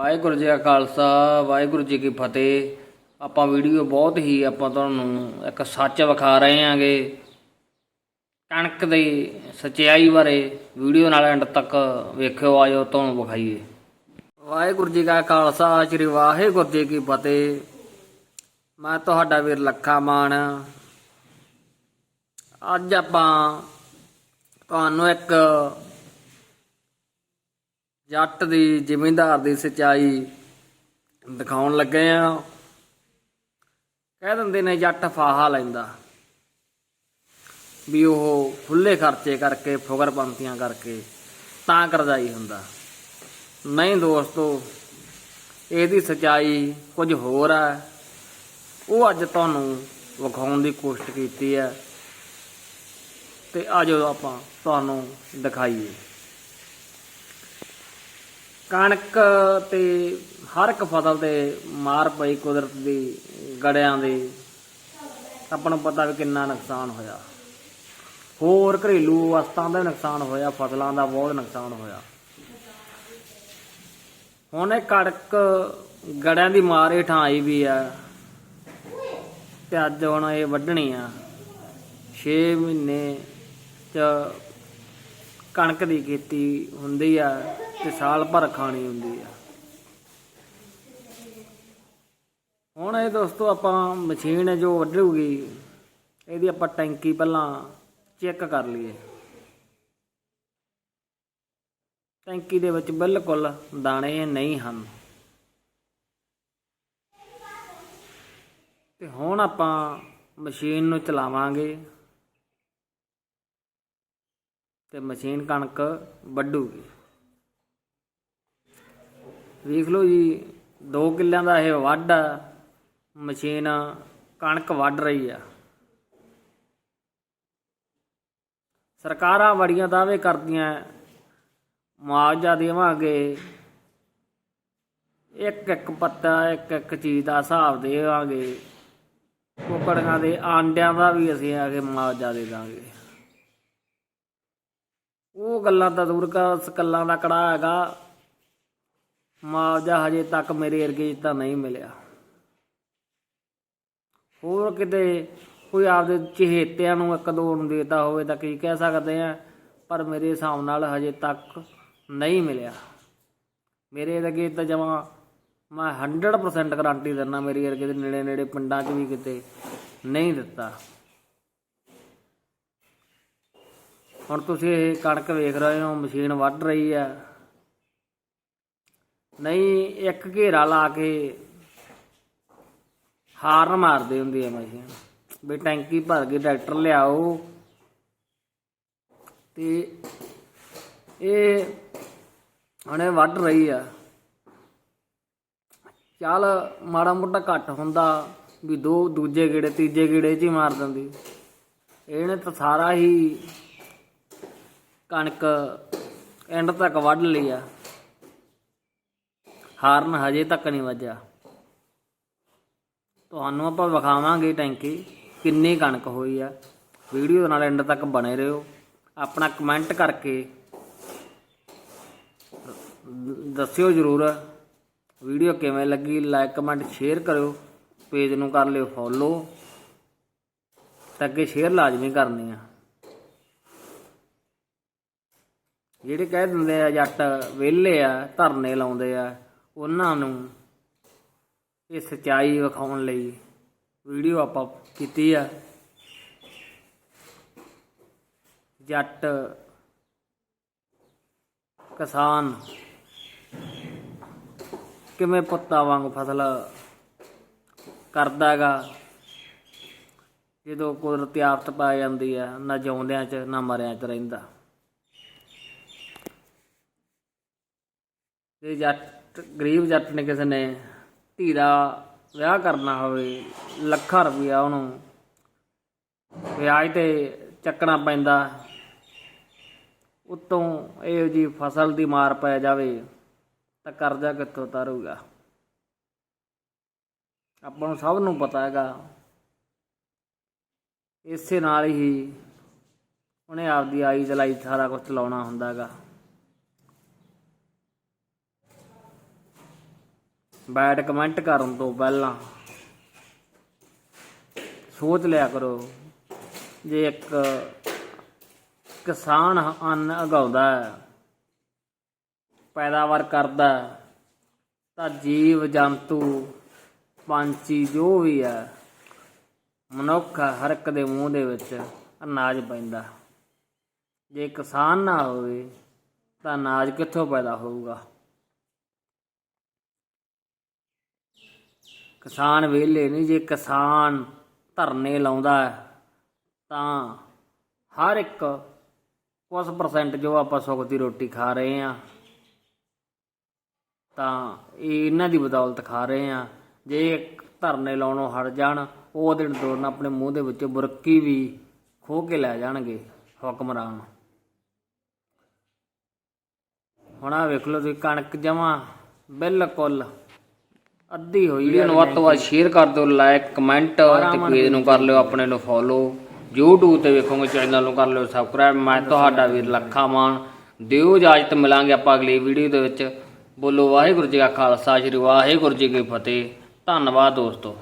ਵਾਹਿਗੁਰੂ ਜੀ ਕਾ ਖਾਲਸਾ, ਵਾਹਿਗੁਰੂ ਜੀ ਕੀ ਫਤਿਹ। ਆਪਾਂ ਵੀਡੀਓ ਬਹੁਤ ਹੀ ਆਪਾਂ ਤੁਹਾਨੂੰ ਇੱਕ ਸੱਚ ਵਿਖਾ ਰਹੇ ਹਾਂਗੇ। ਕਣਕ ਦੀ ਸਚਾਈ ਬਾਰੇ ਵੀਡੀਓ ਨਾਲ ਐਂਡ ਤੱਕ ਵੇਖਿਓ, ਆਇਓ, ਤੁਹਾਨੂੰ ਵਿਖਾਈਏ। ਵਾਹਿਗੁਰੂ ਜੀ ਕਾ ਖਾਲਸਾ, ਸ੍ਰੀ ਵਾਹਿਗੁਰੂ ਜੀ ਕੀ ਫਤਿਹ। ਮੈਂ ਤੁਹਾਡਾ ਵੀਰ ਲੱਖਾ ਮਾਨ। ਅੱਜ ਆਪਾਂ ਤੁਹਾਨੂੰ ਇੱਕ ਜੱਟ ਦੀ ਜ਼ਿਮੀਂਦਾਰ ਦੀ ਸਚਾਈ ਦਿਖਾਉਣ ਲੱਗੇ ਆ। ਕਹਿ ਦਿੰਦੇ ਨੇ ਜੱਟ ਫਾਹਾ ਲੈਂਦਾ ਵੀ ਉਹ ਖੁੱਲੇ ਖਰਚੇ ਕਰਕੇ ਫੁਕਰਪੰਤੀਆਂ ਕਰਕੇ ਤਾਂ ਕਰਜ਼ਾਈ ਹੁੰਦਾ। ਨਹੀਂ ਦੋਸਤੋ, ਇਹਦੀ ਸਚਾਈ ਕੁਝ ਹੋਰ ਹੈ ਉਹ ਅੱਜ ਤੁਹਾਨੂੰ ਵਿਖਾਉਣ ਦੀ ਕੋਸ਼ਿਸ਼ ਕੀਤੀ ਹੈ ਤੇ ਆਜੋ ਆਪਾਂ ਤੁਹਾਨੂੰ ਦਿਖਾਈਏ। ਕਣਕ ਤੇ ਹਰ ਇੱਕ ਫਸਲ ਤੇ ਮਾਰ ਪਈ ਕੁਦਰਤ ਦੀ, ਗੜਿਆਂ ਦੀ। ਆਪਾਂ ਨੂੰ ਪਤਾ ਵੀ ਕਿੰਨਾ ਨੁਕਸਾਨ ਹੋਇਆ। ਹੋਰ ਘਰੇਲੂ ਵਸਤਾਂ ਦਾ ਨੁਕਸਾਨ ਹੋਇਆ, ਫਸਲਾਂ ਦਾ ਬਹੁਤ ਨੁਕਸਾਨ ਹੋਇਆ। ਹੁਣ ਇਹ ਕਣਕ ਗੜਿਆਂ ਦੀ ਮਾਰ ਹੇਠਾਂ ਆਈ ਵੀ ਆ ਤੇ ਅੱਜ ਹੁਣ ਇਹ ਵੱਢਣੀ ਆ। 6 ਮਹੀਨੇ ਚ ਕਣਕ ਦੀ ਖੇਤੀ ਹੁੰਦੀ ਆ ਤੇ ਸਾਲ ਭਰ ਖਾਣੀ ਹੁੰਦੀ ਆ। ਹੁਣ ਇਹ ਦੋਸਤੋ ਆਪਾਂ ਮਸ਼ੀਨ ਜੋ ਵੱਢੂਗੀ, ਇਹਦੀ ਆਪਾਂ ਟੈਂਕੀ ਪਹਿਲਾਂ ਚੈੱਕ ਕਰ ਲਈਏ। ਟੈਂਕੀ ਦੇ ਵਿੱਚ ਬਿਲਕੁਲ ਦਾਣੇ ਨਹੀਂ ਹਨ। ਤੇ ਹੁਣ ਆਪਾਂ ਮਸ਼ੀਨ ਨੂੰ ਚਲਾਵਾਂਗੇ। ਤੇ ਮਸ਼ੀਨ ਕਣਕ ਵੱਢੂਗੀ। ਵੇਖ ਲਓ ਜੀ 2 ਕਿੱਲਿਆਂ ਦਾ ਇਹ ਵੱਢ ਆ। ਮਸ਼ੀਨ ਕਣਕ ਵੱਢ ਰਹੀ ਆ। ਸਰਕਾਰਾਂ ਬੜੀਆਂ ਦਾਅਵੇ ਕਰਦੀਆਂ, ਮੁਆਵਜ਼ਾ ਦੇਵਾਂਗੇ। ਇੱਕ ਇੱਕ ਪੱਤਾ ਇੱਕ ਇੱਕ ਚੀਜ਼ ਦਾ ਹਿਸਾਬ ਦੇਵਾਂਗੇ। ਕੁੱਕੜੀਆਂ ਦੇ ਆਂਡਿਆਂ ਦਾ ਵੀ ਅਸੀਂ ਆ ਕੇ ਮੁਆਵਜ਼ਾ ਦੇ ਦਾਂਗੇ। ਉਹ ਗੱਲਾਂ ਤਾਂ ਦੂਰ ਕਰ ਗੱਲਾਂ ਦਾ ਕੜਾ ਹੈਗਾ। ਮੁਆਵਜ਼ਾ ਹਜੇ ਤੱਕ ਮੇਰੇ ਅਰਗੇ ਤਾਂ ਨਹੀਂ ਮਿਲਿਆ। ਹੋਰ ਕਿਤੇ ਕੋਈ ਆਪਦੇ ਚਹੇਤਿਆਂ ਨੂੰ ਇੱਕ ਦੋ ਨੂੰ ਦੇਤਾ ਹੋਵੇ ਤਾਂ ਕੀ ਕਹਿ ਸਕਦੇ ਆ, ਪਰ ਮੇਰੇ ਹਿਸਾਬ ਨਾਲ ਹਜੇ ਤੱਕ ਨਹੀਂ ਮਿਲਿਆ। ਮੇਰੇ ਅਰਗੇ ਤਾਂ ਜਮਾ ਮੈਂ 100% ਗਾਰੰਟੀ ਦਿੰਦਾ, ਮੇਰੇ ਅਰਗੇ ਦੇ ਨੇੜੇ ਨੇੜੇ ਪਿੰਡਾਂ 'ਚ ਵੀ ਕਿਤੇ ਨਹੀਂ ਦਿੱਤਾ। ਹੁਣ ਤੁਸੀਂ ਇਹ ਕਣਕ ਵੇਖ ਰਹੇ ਹੋ, ਮਸ਼ੀਨ ਵੱਢ ਰਹੀ ਹੈ। ਨਹੀਂ, ਇੱਕ ਘੇਰਾ ਲਾ ਕੇ ਹਾਰਨ ਮਾਰਦੇ ਹੁੰਦੀ ਹੈ ਮਸ਼ੀਨ, ਵੀ ਟੈਂਕੀ ਭਰ ਕੇ ਟਰੈਕਟਰ ਲਿਆਓ। ਤੇ ਇਹ ਹੁਣੇ ਵੱਢ ਰਹੀ ਆ। ਚੱਲ ਮਾੜਾ ਮੋਟਾ ਘੱਟ ਹੁੰਦਾ, ਵੀ ਦੋ, ਦੂਜੇ ਗੇੜੇ, ਤੀਜੇ ਗੇੜੇ 'ਚ ਹੀ ਮਾਰ ਦਿੰਦੀ। ਇਹਨੇ ਤਾਂ ਸਾਰਾ ਹੀ ਕਣਕ ਐਂਡ ਤੱਕ ਵੱਢ ਲਈ ਆ। ਹਾਰਨ ਹਜੇ ਤੱਕ ਨਹੀਂ ਵੱਜਿਆ। ਤੁਹਾਨੂੰ ਆਪਾਂ ਵਿਖਾਵਾਂਗੇ ਟੈਂਕੀ, ਕਿੰਨੀ ਕਣਕ ਹੋਈ ਆ। ਵੀਡੀਓ ਨਾਲ ਐਂਡ ਤੱਕ ਬਣੇ ਰਹੋ। ਆਪਣਾ ਕਮੈਂਟ ਕਰਕੇ ਦੱਸਿਓ ਜਰੂਰ ਵੀਡੀਓ ਕਿਵੇਂ ਲੱਗੀ। ਲਾਈਕ ਕਮੈਂਟ ਸ਼ੇਅਰ ਕਰਿਓ। ਪੇਜ ਨੂੰ ਕਰ ਲਿਓ ਫੋਲੋ ਤਾਂ ਅੱਗੇ ਸ਼ੇਅਰ ਲਾਜ਼ਮੀ ਕਰਨੀ ਆ। ਜਿਹੜੇ ਕਹਿ ਦਿੰਦੇ ਆ ਜੱਟ ਵਿਹਲੇ ਆ, ਧਰਨੇ ਲਾਉਂਦੇ ਆ, ਉਹਨਾਂ ਨੂੰ ਇਹ ਸਚਾਈ ਵਿਖਾਉਣ ਲਈ ਵੀਡੀਓ ਆਪਾਂ ਕੀਤੀ ਆ। ਜੱਟ, ਕਿਸਾਨ ਕਿਵੇਂ ਪੁੱਤਾਂ ਵਾਂਗ ਫਸਲ ਕਰਦਾਗਾ? ਜਦੋਂ ਕੁਦਰਤੀ ਆਫਤ ਪਾ ਜਾਂਦੀ ਆ, ਨਾ ਜਿਉਂਦਿਆਂ ਚ, ਨਾ ਮਰਿਆਂ ਚ ਰਹਿੰਦਾ। ਜੇ ਜੱਟ, ਗਰੀਬ ਜੱਟ ਨੇ ਕਿਸੇ ਨੇ ਧੀਰਾ ਵਿਆਹ ਕਰਨਾ ਹੋਵੇ, ਲੱਖਾਂ ਰੁਪਇਆ ਉਹਨੂੰ ਵਿਆਜ ਤੇ ਚੱਕਣਾ ਪੈਂਦਾ। ਉਤੋਂ ਇਹੋ ਜੀ ਫਸਲ ਦੀ ਮਾਰ ਪੈ ਜਾਵੇ ਤਾਂ ਕਰਜ਼ਾ ਕਿੱਥੋਂ ਉਤਾਰੂਗਾ ਆਪਾਂ ਨੂੰ ਸਭ ਨੂੰ ਪਤਾ ਹੈਗਾ। ਇਸੇ ਨਾਲ ਹੀ ਉਹਨੇ ਆਪਦੀ ਆਈ ਚਲਾਈ ਸਾਰਾ ਕੁਝ ਚਲਾਉਣਾ ਹੁੰਦਾ ਬੈਡ ਕਮੈਂਟ ਕਰਨ ਤੋਂ ਪਹਿਲਾਂ ਸੋਚ ਲਿਆ ਕਰੋ ਜੇ ਇੱਕ ਕਿਸਾਨ ਅੰਨ ਉਗਾਉਂਦਾ ਹੈ, ਪੈਦਾਵਾਰ ਕਰਦਾ ਤਾਂ ਜੀਵ, ਜੰਤੂ, ਪੰਛੀ ਜੋ ਵੀ ਹੈ, ਮਨੁੱਖ ਹਰ ਇੱਕ ਦੇ ਮੂੰਹ ਦੇ ਵਿੱਚ ਅਨਾਜ ਪੈਂਦਾ ਜੇ ਕਿਸਾਨ ਨਾ ਹੋਵੇ, ਤਾਂ ਅਨਾਜ ਕਿੱਥੋਂ ਪੈਦਾ ਹੋਊਗਾ? ਕਿਸਾਨ ਵਿਹਲੇ ਨਹੀਂ, ਜੇ ਕਿਸਾਨ ਧਰਨੇ ਲਾਉਂਦਾ ਤਾਂ ਹਰ ਇੱਕ ਕੁਝ ਪਰਸੈਂਟ ਜੋ ਆਪਾਂ ਸੁੱਖ ਦੀ ਰੋਟੀ ਖਾ ਰਹੇ ਆ ਤਾਂ ਇਹ ਇਹਨਾਂ ਦੀ ਬਦੌਲਤ ਖਾ ਰਹੇ ਆ ਜੇ ਧਰਨੇ ਲਾਉਣੋਂ ਹਟ ਜਾਣ, ਉਹ ਦਿਨ ਦੋਨ ਆਪਣੇ ਮੂੰਹ ਦੇ ਵਿੱਚ ਬੁਰਕੀ ਵੀ ਖੋ ਕੇ ਲੈ ਜਾਣਗੇ ਹੁਕਮਰਾਨ। ਹੁਣ ਆ ਵੇਖ ਲਓ ਤੁਸੀਂ ਕਣਕ ਜਮਾ ਬਿਲਕੁਲ ਅੱਧੀ ਹੋਈ ਵੀਡੀਓ ਨੂੰ ਵੱਧ ਤੋਂ ਵੱਧ ਸ਼ੇਅਰ ਕਰ ਦਿਓ ਲਾਈਕ ਕਮੈਂਟ ਤੇ ਪੇਜ ਨੂੰ ਕਰ ਲਿਓ ਆਪਣੇ ਨੂੰ ਫੋਲੋ YouTube ਤੇ ਵੇਖੋਗੇ ਚੈਨਲ ਨੂੰ ਕਰ ਲਿਓ ਸਬਸਕ੍ਰਾਈਬ ਮੈਂ ਤੁਹਾਡਾ ਵੀਰ ਲੱਖਾ ਮਾਨ। ਦਿਓ ਇਜਾਜ਼ਤ ਮਿਲਾਂਗੇ ਆਪਾਂ ਅਗਲੀ ਵੀਡੀਓ ਦੇ ਵਿੱਚ। ਬੋਲੋ ਵਾਹਿਗੁਰੂ ਜੀ ਕਾ ਖਾਲਸਾ ਸ੍ਰੀ ਵਾਹਿਗੁਰੂ ਜੀ ਕੀ ਫਤਿਹ। ਧੰਨਵਾਦ ਦੋਸਤੋ।